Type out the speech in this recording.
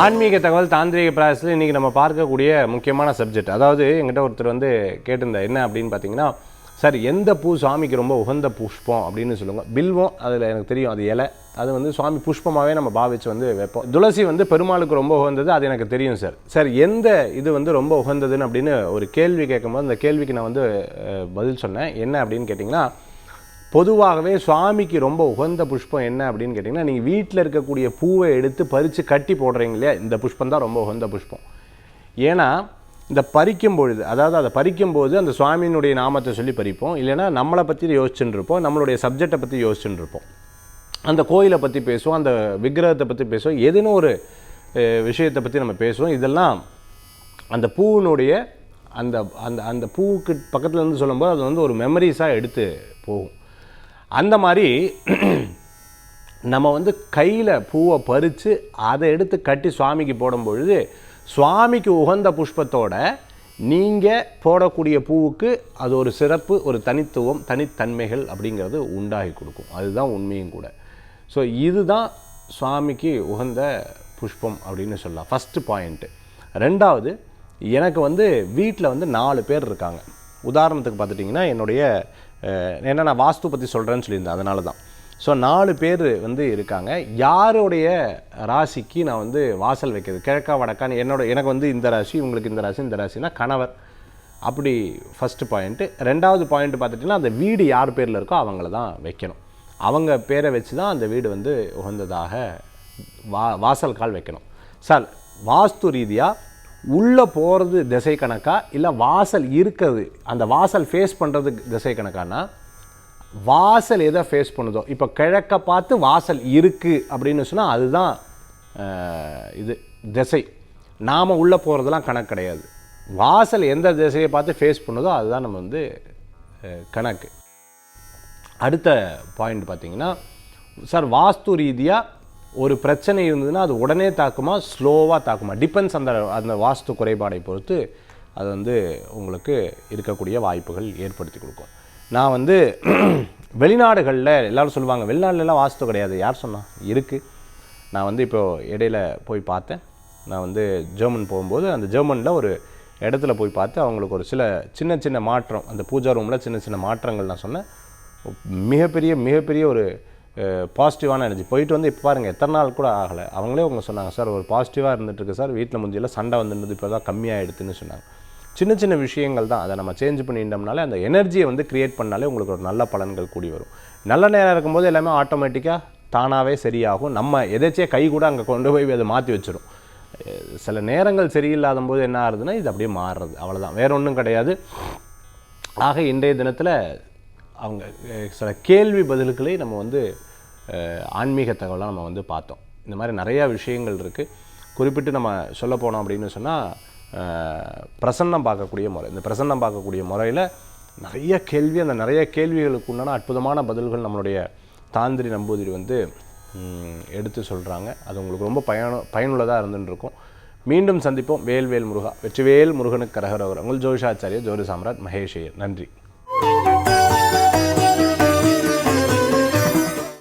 ஆன்மீக தகவல் தாந்திரிக பிராயசத்தில் இன்றைக்கி நம்ம பார்க்கக்கூடிய முக்கியமான சப்ஜெக்ட் அதாவது எங்கிட்ட ஒருத்தர் வந்து கேட்டிருந்தார் என்ன? அப்படின்னு பார்த்தீங்கன்னா சார் எந்த பூ சுவாமிக்கு ரொம்ப உகந்த புஷ்பம்? அப்படின்னு சொல்லுங்கள் பில்வம் அதில் எனக்கு தெரியும் அது இலை. அது வந்து சுவாமி புஷ்பமாகவே நம்ம பாவிச்சு வந்து வைப்போம். துளசி வந்து பெருமாளுக்கு ரொம்ப உகந்தது அது எனக்கு தெரியும் சார். சார் எந்த இது வந்து ரொம்ப உகந்ததுன்னு அப்படின்னு ஒரு கேள்வி கேட்கும்போது அந்த கேள்விக்கு நான் வந்து பதில் சொன்னேன். என்ன அப்படின்னு கேட்டிங்கன்னா பொதுவாகவே சுவாமிக்கு ரொம்ப உகந்த புஷ்பம் என்ன அப்படின்னு கேட்டிங்கன்னா நீங்கள் வீட்டில் இருக்கக்கூடிய பூவை எடுத்து பறித்து கட்டி போடுறீங்க இல்லையா? இந்த புஷ்பம் தான் ரொம்ப உகந்த புஷ்பம். ஏன்னா இந்த பறிக்கும் பொழுது அதாவது அதை பறிக்கும்போது அந்த சுவாமியினுடைய நாமத்தை சொல்லி பறிப்போம். இல்லைன்னா நம்மளை பற்றி யோசிச்சுட்டு இருப்போம் நம்மளுடைய சப்ஜெக்டை பற்றி யோசிச்சுட்டு இருப்போம் அந்த கோயிலை பற்றி பேசுவோம். அந்த விக்கிரகத்தை பற்றி பேசுவோம். எதுன்னு ஒரு விஷயத்தை பற்றி நம்ம பேசுவோம். இதெல்லாம் அந்த பூவினுடைய அந்த அந்த அந்த பூவுக்கு பக்கத்தில் இருந்து சொல்லும்போது அது வந்து ஒரு மெமரிஸாக எடுத்து போகும். அந்த மாதிரி நம்ம வந்து கையில் பூவை பறித்து அதை எடுத்து கட்டி சுவாமிக்கு போடும் பொழுது சுவாமிக்கு உகந்த புஷ்பத்தோட நீங்கள் போடக்கூடிய பூவுக்கு அது ஒரு சிறப்பு ஒரு தனித்துவம் தனித்தன்மைகள் அப்படிங்கிறது உண்டாகி கொடுக்கும். அதுதான் உண்மையும் கூட. ஸோ இதுதான் சுவாமிக்கு உகந்த புஷ்பம் அப்படின்னு சொல்லலாம். ஃபஸ்ட்டு பாயிண்ட்டு ரெண்டாவது எனக்கு வந்து வீட்டில் வந்து நாலு பேர் இருக்காங்க. உதாரணத்துக்கு பார்த்துட்டிங்கன்னா என்னுடைய ஏன்னா நான் வாஸ்து பற்றி சொல்கிறேன்னு சொல்லியிருந்தேன் அதனால தான் ஸோ நாலு பேர் வந்து இருக்காங்க. யாருடைய ராசிக்கு நான் வந்து வாசல் வைக்கிறது? கிழக்கா வடக்கான்னு என்னோட எனக்கு வந்து இந்த ராசி உங்களுக்கு இந்த ராசி இந்த ராசினா கணவர். அப்படி ஃபஸ்ட்டு பாயிண்ட்டு ரெண்டாவது பாயிண்ட் பார்த்துட்டிங்கன்னா அந்த வீடு யார் பேரில் இருக்கோ அவங்கள தான் வைக்கணும். அவங்க பேரை வச்சு தான் அந்த வீடு வந்து உகந்ததாக வா வாசல் கால் வைக்கணும். சார் வாஸ்து ரீதியாக உள்ளே போகிறது திசை கணக்கா? இல்லை வாசல் இருக்கிறது அந்த வாசல் ஃபேஸ் பண்ணுறது திசை கணக்கானா? வாசல் எதை ஃபேஸ் பண்ணுதோ? இப்போ கிழக்க பார்த்து வாசல் இருக்குது அப்படின்னு சொன்னால் அதுதான் இது திசை. நாம் உள்ளே போகிறதெல்லாம் கணக்கு கிடையாது. வாசல் எந்த திசையை பார்த்து ஃபேஸ் பண்ணுதோ அதுதான் நம்ம வந்து கணக்கு. அடுத்த பாயிண்ட் பார்த்திங்கன்னா சார் வாஸ்து ரீதியாக ஒரு பிரச்சனை இருந்ததுன்னா அது உடனே தாக்குமா? ஸ்லோவாக தாக்குமா? டிபெண்ட்ஸ் அந்த அந்த வாஸ்து குறைபாடை பொறுத்து அது வந்து உங்களுக்கு இருக்கக்கூடிய வாய்ப்புகள் ஏற்படுத்தி கொடுக்கும். நான் வந்து வெளிநாடுகளில் எல்லோரும் சொல்லுவாங்க வெளிநாடுலலாம் வாஸ்து கிடையாது. யார் சொன்னால் இருக்குது நான் வந்து இப்போ இடையில போய் பார்த்தேன். நான் வந்து ஜெர்மன் போகும்போது அந்த ஜெர்மனில் ஒரு இடத்துல போய் பார்த்து அவங்களுக்கு ஒரு சில சின்ன சின்ன மாற்றம் அந்த பூஜா ரூமில் சின்ன சின்ன மாற்றங்கள் நான் சொன்னேன். மிகப்பெரிய மிகப்பெரிய ஒரு பாசிட்டிவான எனர்ஜி போயிட்டு வந்து இப்போ பாருங்கள் எத்தனை நாள் கூட ஆகலை. அவங்களே அவங்க சொன்னாங்க சார் ஒரு பாசிட்டிவாக இருந்துகிட்ருக்கு சார். வீட்டில் முந்தியெல்லாம் சண்டை வந்துருந்தது இப்போ தான் கம்மியாகிடுதுன்னு சொன்னாங்க. சின்ன சின்ன விஷயங்கள் தான். அதை நம்ம சேஞ்ச் பண்ணிட்டோம்னாலே அந்த எனர்ஜியை வந்து கிரியேட் பண்ணாலே உங்களுக்கு ஒரு நல்ல பலன்கள் கூடி வரும். நல்ல நேரம் இருக்கும்போது எல்லாமே ஆட்டோமேட்டிக்காக தானாகவே சரியாகும். நம்ம எதாச்சியே கை கூட அங்கே கொண்டு போய் அதை மாற்றி வச்சிடும் சில நேரங்கள் சரியில்லாத போது என்ன ஆகுதுன்னா இது அப்படியே மாறுறது. அவ்வளோதான் வேற ஒன்றும் கிடையாது. ஆக இன்றைய தினத்தில் அவங்க சில கேள்வி பதில்களை நம்ம வந்து ஆன்மீக தகவலாக நம்ம வந்து பார்த்தோம். இந்த மாதிரி நிறையா விஷயங்கள் இருக்குது குறிப்பிட்டு நம்ம சொல்ல போனோம் அப்படின்னு சொன்னால் பிரசன்னம் பார்க்கக்கூடிய முறை. இந்த பிரசன்னம் பார்க்கக்கூடிய முறையில் நிறைய கேள்வி அந்த நிறைய கேள்விகளுக்கு உண்டான அற்புதமான பதில்கள் நம்மளுடைய தாந்திரி நம்பூதிரி வந்து எடுத்து சொல்கிறாங்க அது உங்களுக்கு ரொம்ப பயனு பயனுள்ளதாக இருந்துருக்கும் மீண்டும் சந்திப்போம். வேல்வேல் முருகா வெற்றிவேல் முருகனுக்கு கரகரவர் உங்கள் ஜோதிஷாச்சாரிய ஜோதி சாம்ராட் மகேஷ் ஐயர். நன்றி.